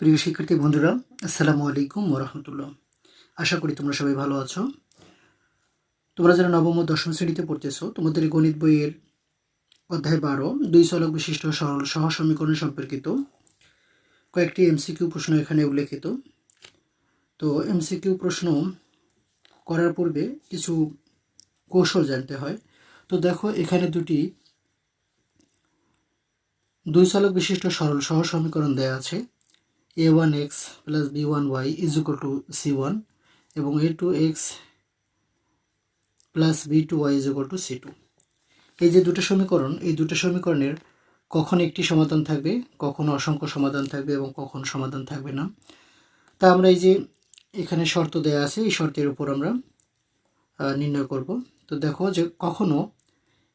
প্রিয় শিক্ষার্থী বন্ধুরা, আসসালামু আলাইকুম ওরহমতুল্লাহ আশা করি তোমরা সবাই ভালো আছো। তোমরা যারা নবম ও দশম শ্রেণীতে পড়তেছো, তোমাদের গণিত বইয়ের অধ্যায় বারো, দুই চলক বিশিষ্ট সরল সহ সমীকরণ সম্পর্কিত কয়েকটি এমসিকিউ প্রশ্ন এখানে উল্লেখিত। তো এমসিকিউ প্রশ্ন করার পূর্বে কিছু কৌশল জানতে হয়। তো দেখো, এখানে দুটি দুই চলক বিশিষ্ট সরল সহ সমীকরণ দেয়া আছে। A one x plus b one y is equal to c one এবং a two x plus b two y is to c two এই যে দুটো সমীকরণ, এই দুটো সমীকরণের কখন একটি সমাধান থাকবে, কখন অসংখ্য সমাধান থাকবে এবং কখন সমাধান থাকবে না। তা আমরা এই যে এখানে শর্ত দেয়া আছে, এই শর্তের উপর আমরা নির্ণয় করব। তো দেখো যে কখনো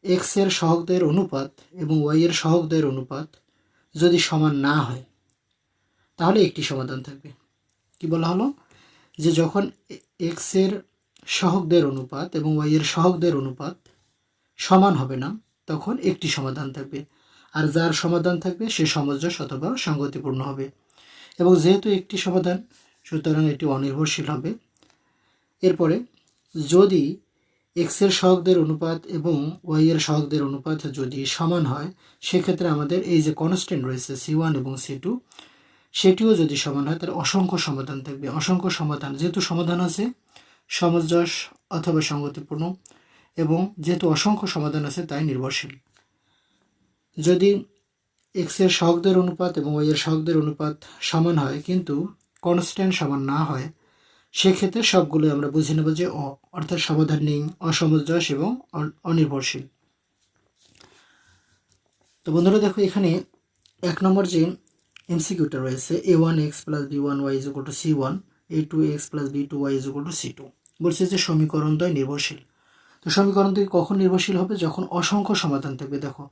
এক্সের সহগদের অনুপাত এবং ওয়াই এর সহগদের অনুপাত যদি সমান না হয় তাহলে একটি সমাধান থাকবে। কি বলা হলো? যে যখন এক্সের সহগদের অনুপাত এবং ওয়াই এর সহগদের অনুপাত সমান হবে না, তখন একটি সমাধান থাকবে। আর যার সমাধান থাকবে, সে সামঞ্জস্য অথবা সঙ্গতিপূর্ণ হবে। এবং যেহেতু একটি সমাধান, সুতরাং এটি অনির্ভরশীল হবে। এরপরে, যদি এক্সের সহগদের অনুপাত এবং ওয়াই এর সহগদের অনুপাত যদি সমান হয়, সেক্ষেত্রে আমাদের এই যে কনস্ট্যান্ট রয়েছে সি ওয়ান এবং সি টু সেটিও যদি সমান হয়, তাহলে অসংখ্য সমাধান থাকবে। অসংখ্য সমাধান, যেহেতু সমাধান আছে সামঞ্জস অথবা সঙ্গতিপূর্ণ এবং যেহেতু অসংখ্য সমাধান আছে, তাই নির্ভরশীল। যদি এক্সের সহগদের অনুপাত এবং ওয়াই এর সহগদের অনুপাত সমান হয়, কিন্তু কনস্ট্যান্ট সমান না হয়, সেক্ষেত্রে সবগুলো আমরা বুঝে নেব যে অ, অর্থাৎ সমাধান নেই অসামঞ্জস এবং অনির্ভরশীল। তো বন্ধুরা দেখো, এখানে এক নম্বর যে এমসিকিউটা রয়েছে a one x plus b one y is to c one a two x plus b two y is to c two বলছে যে সমীকরণ দ্বয় নির্ভরশীল। তো সমীকরণ থেকে কখন নির্ভরশীল হবে? যখন অসংখ্য সমাধান থাকবে, দেখো।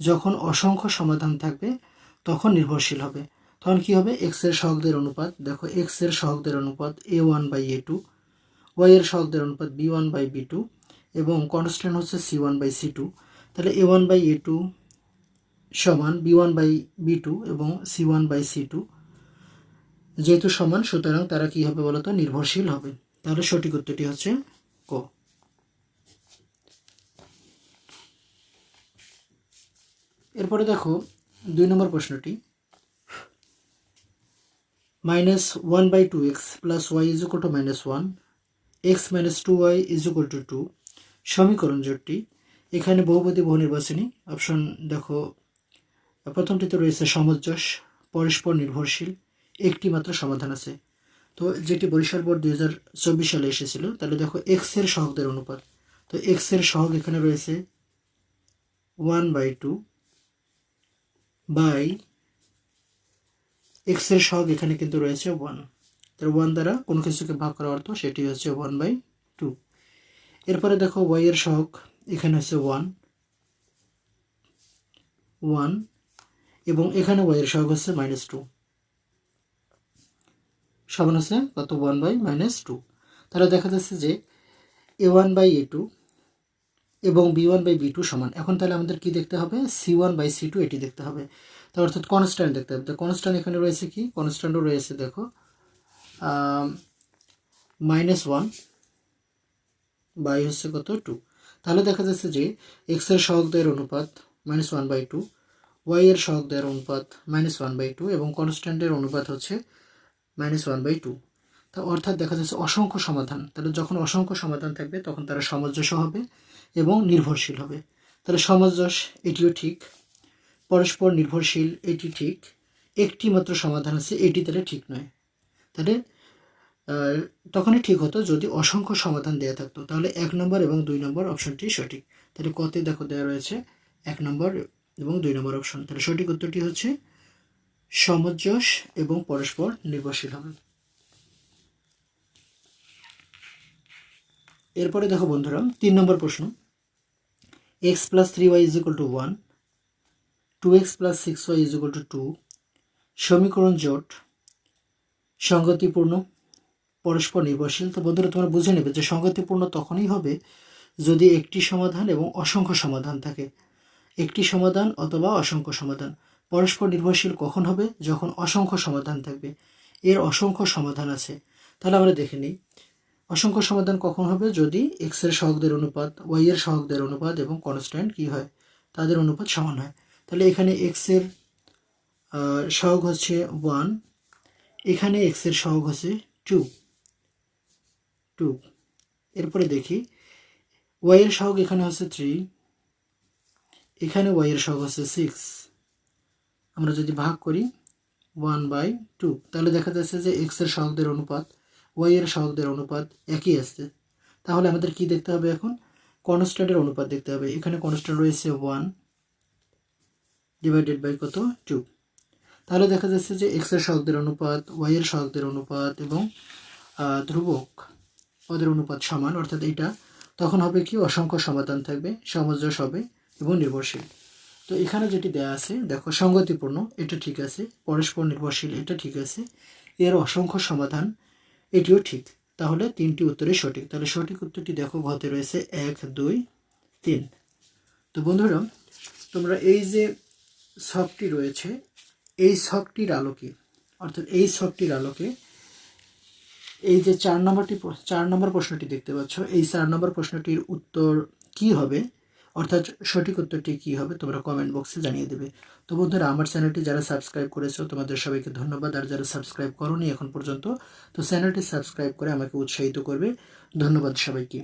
যখন অসংখ্য সমাধান থাকবে, তখন নির্ভরশীল হবে। তখন কি হবে? এক্সের সহগদের অনুপাত, দেখো এক্সের সহগদের অনুপাত a one by a two y এর সহগদের অনুপাত b one by b two এবং কনস্ট্যান্ট হচ্ছে c one by c two তাহলে a one by a two সমান b one by b two এবং c one by c two যেহেতু সমান, সুতরাং তারা কি হবে বলতো? নির্ভরশীল হবে। তাহলে সঠিক উত্তরটি হচ্ছে ক। এরপরে দেখো, দুই নম্বর প্রশ্নটি। Minus one by two x plus y is equal to minus one x minus two y is equal to two সমীকরণ জোটটি এখানে বহুপদী বহু নির্বাচনী। অপশন দেখো প্রথমটিতে রয়েছে সামঞ্জস পরস্পর নির্ভরশীল একটি মাত্র সমাধান আছে। তো যেটি বরিশাল বোর্ড দুই হাজার চব্বিশ সালে এসেছিল, তাহলে দেখো এক্সের সহগদের অনুপাত। তো এক্সের সহগ এখানে রয়েছে ওয়ান বাই টু বাই এক্সের সহগ এখানে কিন্তু রয়েছে ওয়ান তার ওয়ান দ্বারা কোনো কিছুকে ভাগ করার অর্থ সেটি হচ্ছে ওয়ান বাই টু এরপরে দেখো ওয়াই এর সহগ এখানে হচ্ছে ওয়ান ওয়ান এবং এখানে ওয়াই এর সহগ হচ্ছে মাইনাস টু সমান হচ্ছে কত? ওয়ান বাই মাইনাস টু তাহলে দেখা যাচ্ছে যে a one by a two এবং b one by b two সমান। এখন তাহলে আমাদের কি দেখতে হবে? C one by c two এটি দেখতে হবে। তো অর্থাৎ কনস্ট্যান্ট দেখতে হবে। তো কনস্ট্যান্ট এখানে রয়েছে কি? কনস্ট্যান্টও রয়েছে দেখো মাইনাস ওয়ান বাই হচ্ছে কত? টু তাহলে দেখা যাচ্ছে যে এক্সের সহগদের অনুপাত minus one by two y এর সহগদের অনুপাত মাইনাস ওয়ান বাই টু এবং কনস্ট্যান্টের অনুপাত হচ্ছে মাইনাস ওয়ান বাই টু তা অর্থাৎ দেখা যাচ্ছে অসংখ্য সমাধান। তাহলে যখন অসংখ্য সমাধান থাকবে, তখন তারা সামঞ্জস্য হবে এবং নির্ভরশীল হবে। তাহলে সামঞ্জস্য, এটিও ঠিক। পরস্পর নির্ভরশীল, এটি ঠিক। একটি মাত্র সমাধান আছে, এটি তাহলে ঠিক নয়। তাহলে তখনই ঠিক হতো যদি অসংখ্য সমাধান দেওয়া থাকতো। তাহলে এক নম্বর এবং দুই নম্বর অপশনটি সঠিক। তাহলে কতে দেখো দেওয়া রয়েছে, এক নম্বর এবং দুই নম্বর অপশন তাহলে সঠিক উত্তরটি হচ্ছে সামঞ্জস্য এবং পরস্পর নির্ভরশীল হবে। এরপরে দেখো বন্ধুরা, তিন নম্বর প্রশ্ন। X plus three y is equal to one two x plus six y is equal to two সমীকরণ জোট, সঙ্গতিপূর্ণ, পরস্পর নির্ভরশীল। তো বন্ধুরা, তোমরা বুঝে নেবে যে সঙ্গতিপূর্ণ তখনই হবে যদি একটি সমাধান এবং অসংখ্য সমাধান থাকে। একটি সমাধান অথবা অসংখ্য সমাধান। পরস্পর নির্ভরশীল কখন হবে? যখন অসংখ্য সমাধান থাকবে। এর অসংখ্য সমাধান আছে। তাহলে আমরা দেখে নিই। অসংখ্য সমাধান কখন হবে? যদি এক্সের সহগদের অনুপাত ওয়াই এর সহগদের অনুপাত এবং কনস্ট্যান্ট কি হয়? তাদের অনুপাত সমান হয়। তাহলে এখানে এক্সের সহগ হচ্ছে ওয়ান এখানে এক্সের সহগ হচ্ছে টু টু এরপরে দেখি ওয়াই এর সহগ এখানে হচ্ছে থ্রি এখানে ওয়াইয়ের সহগ হচ্ছে সিক্স আমরা যদি ভাগ করি ওয়ান বাই টু তাহলে দেখা যাচ্ছে যে এক্সের সহগদের অনুপাত ওয়াই এর সহগদের অনুপাত একই আসছে তাহলে আমাদের কি দেখতে হবে এখন? কনস্ট্যান্টের অনুপাত দেখতে হবে। এখানে কনস্ট্যান্ট রয়েছে ওয়ান ডিভাইডেড বাই কত? টু তাহলে দেখা যাচ্ছে যে এক্সের সহগদের অনুপাত ওয়াইয়ের এর সহগদের অনুপাত এবং ধ্রুবক ওদের অনুপাত সমান, অর্থাৎ এটা তখন হবে কি? অসংখ্য সমাধান থাকবে সামঞ্জস্য হবে। এবং নির্ভরশীল। তো এখানে যেটি দেয়া আছে, দেখো সঙ্গতিপূর্ণ এটা ঠিক আছে, পরস্পর নির্ভরশীল, এটা ঠিক আছে, এর অসংখ্য সমাধান, এটিও ঠিক। তাহলে তিনটি উত্তরই সঠিক। তাহলে সঠিক উত্তরটি দেখো ঘতে রয়েছে এক, দুই, তিন। তো বন্ধুরা, তোমরা এই যে ছকটি রয়েছে, এই ছকটির আলোকে, অর্থাৎ এই ছকটির আলোকে, এই যে চার নম্বরটি, চার নম্বর প্রশ্নটি দেখতে পাচ্ছ, এই চার নম্বর প্রশ্নটির উত্তর কি হবে? অর্থাৎ সঠিক উত্তরটি কি হবে তোমরা কমেন্ট বক্সে জানিয়ে দেবে। তো বন্ধুরা, আমার চ্যানেলটি যারা সাবস্ক্রাইব করেছ, তোমাদের সবাইকে ধন্যবাদ। আর যারা সাবস্ক্রাইব করোনি এখন পর্যন্ত, তো চ্যানেলটি সাবস্ক্রাইব করে আমাকে উৎসাহিত করবে। ধন্যবাদ সবাইকে।